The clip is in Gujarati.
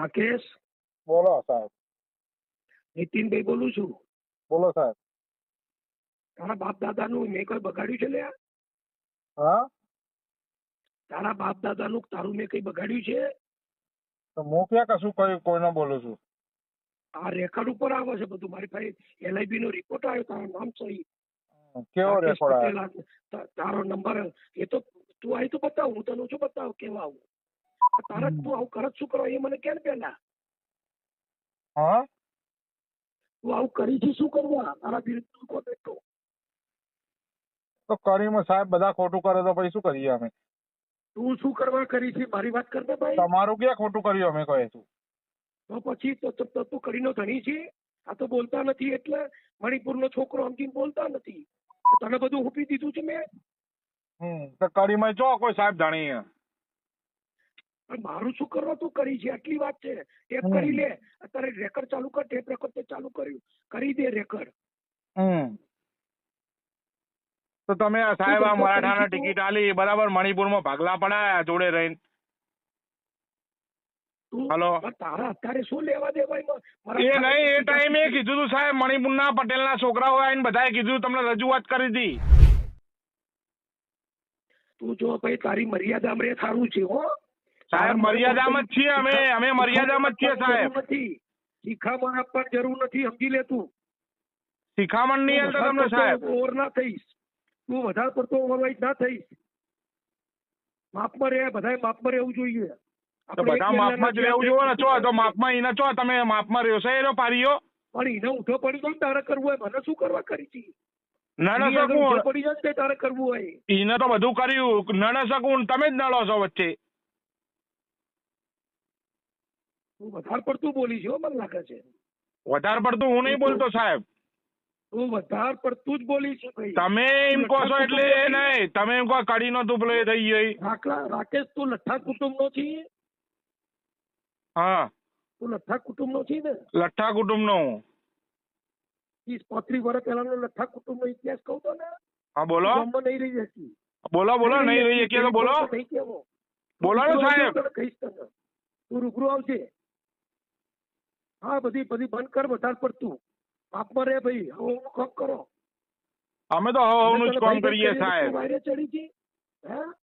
રાકેશ? બોલો સાહેબ. નીતિનભાઈ બોલું છું. બોલો સાહેબ. તારા બાપ દાદાનું મેં કોઈ બગાડ્યું છે લે હા? તારા બાપ દાદાનું તારું મેં કઈ બગાડ્યું છે? તો હું ક્યાં કશું કઈ કોઈને બોલું છું? આ રેકોર્ડ ઉપર આવે છે બધું. મારી પાસે એલઆઈબી નો રિપોર્ટ આવ્યો તારું નામ સહી. કેવો રેકોર્ડ આવ્યો? તારો નંબર એ તો તું આવી તો બતાવ હું તને શું બતાવ કેવા આવું? તારા હમ. તું આવું કરત શું કરો? એ મને કેમ પેલા? હા? તું આવું કરી છે શું કરવા તારા વિરુદ્ધ તું કોને તો તો કરીમાં સાહેબ બધા ખોટું કરે તો પછી શું કરીએ અમે? તું શું કરવા કરી છે મારી વાત કરતો ભાઈ? તમારું ક્યાં ખોટું કર્યું અમે કહે છું? તો પછી તો તો- કરીનો ધણી છે? આ તો બોલતા નથી એટલે મણિપુરનો છોકરો સમજીને બોલતા નથી? તને બધું હુપી દીધું છે મેં? હમ તો કરીમાં જો કોઈ સાહેબ જાણીએ પણ મારું શું કરવા તું કરી છે? આટલી વાત છે. ટેપ કરી લે. અત્યારે રેકર્ડ ચાલુ કર ટેપ રેકોર્ડ તે ચાલુ કર્યું. કરી દે રેકર્ડ. તો તમે સાહેબ આ? મરાઠાને ટિકિટ આલી બરાબર મણિપુરમાં ભાગલા પડાયા જોડે રહીને. હલો. તારા અત્યારે શું લેવા દેવાય? એ નહીં એ ટાઈમે કીધું તું સાહેબ મણિપુરના પટેલના છોકરાઓ આવીને બધાએ કીધું તમને રજૂઆત કરી હતી તું જો ભાઈ તારી મર્યાદામાં રે સારું છે હો. સાહેબ મર્યાદામાં જ છીએ અમે અમે મર્યાદામાં જ છીએ સાહેબ. શિખામણ આપવાની જરૂર નથી સમજી લે તું. શિખામણ નહીં હાલતા તમને સાહેબ. ઓવર ના થઈશ. તું વધારે પડતો ઓવરવાઇઝ ના થઈશ. માપમાં રહે બધાએ માપમાં રહેવું જોઈએ. બધા માપમાં જ રહેવું જોઈએ ને ચો તો માપમાં એને ચો તમે માપમાં રહ્યો છે એનો પારીઓ એને ઉઠો પડી જાય તારે કરવું હોય મને શું કરવા કરી છે? ન શકું. પડી જાય તારે કરવું હોય. એને તો બધું કર્યું. ન શકું. તમે જ નડો છો વચ્ચે. તું વધારે પડતું બોલી છે હો મને લાગે છે. વધારે પડતું હું નહીં બોલતો સાહેબ. તું વધારે પડતું જ બોલી છે ભાઈ. તમે એમ કહો છો એટલે એ નહીં. તમે એમ કહો કડીનો તુપલો એ થઈ ગઈ રાખલા રાકેશ તું લઠ્ઠા કુટુંબ નો છે હા. તું લઠ્ઠા કુટુંબ નો છે ને? લઠ્ઠા કુટુંબનો હું. ત્રીસ પાંત્રીસ વર્ષ પહેલાનો લઠ્ઠા કુટુંબ નો ઇતિહાસ કહું તો ને? હા બોલો. ગામમાં નહીં રહી હતી બોલો બોલો નહીં રહી શકીએ તો બોલો. નહીં કહેવો. બોલો ને રૂબરૂ સાહેબ. આવજે તને કહીશ તને. તું રૂબરૂ આવજે. હા બધી બધી બંધ કર વધારે પડતું. પાપમાં રે ભાઈ હવે હું કામ કરો. અમે તો હવનું જ કામ કરીએ સાહેબ. વાયરે ચડી ગઈ હે?